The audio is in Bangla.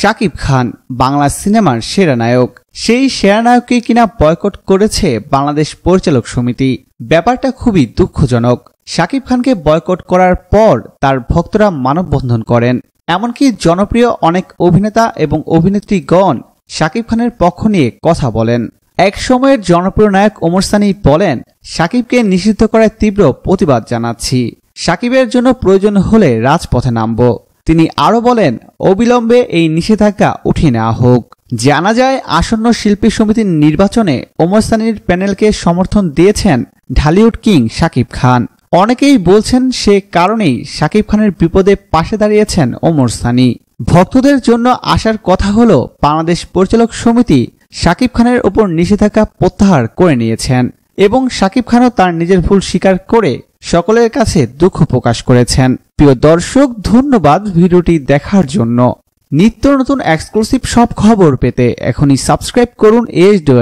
শাকিব খান বাংলা সিনেমার সেরা নায়ক। সেই সেরা নায়ককে কিনা বয়কট করেছে বাংলাদেশ পরিচালক সমিতি। ব্যাপারটা খুবই দুঃখজনক। শাকিব খানকে বয়কট করার পর তার ভক্তরা মানববন্ধন করেন। এমনকি জনপ্রিয় অনেক অভিনেতা এবং অভিনেত্রীগণ শাকিব খানের পক্ষ নিয়ে কথা বলেন। এক সময়ের জনপ্রিয় নায়ক ওমর সানি বলেন, শাকিবকে নিষিদ্ধ করায় তীব্র প্রতিবাদ জানাচ্ছি। শাকিবের জন্য প্রয়োজন হলে রাজপথে নামব। তিনি আরও বলেন অবিলম্বে এই নিষেধাজ্ঞা উঠিয়ে নেওয়া হোক। জানা যায়, আসন্ন শিল্পী সমিতির নির্বাচনে ওমর সানির প্যানেলকে সমর্থন দিয়েছেন ঢালিউড কিং শাকিব খান। অনেকেই বলছেন সে কারণেই শাকিব খানের বিপদে পাশে দাঁড়িয়েছেন ওমর সানি। ভক্তদের জন্য আসার কথা হলো, বাংলাদেশ পরিচালক সমিতি শাকিব খানের ওপর নিষেধাজ্ঞা প্রত্যাহার করে নিয়েছেন। এবং শাকিব খানও তার নিজের ভুল স্বীকার করে সকলের কাছে দুঃখ প্রকাশ করেছেন। প্রিয় দর্শক, ধন্যবাদ ভিডিওটি দেখার জন্য। নিত্য নতুন এক্সক্লুসিভ সব খবর পেতে এখনই সাবস্ক্রাইব করুন এইচ ডি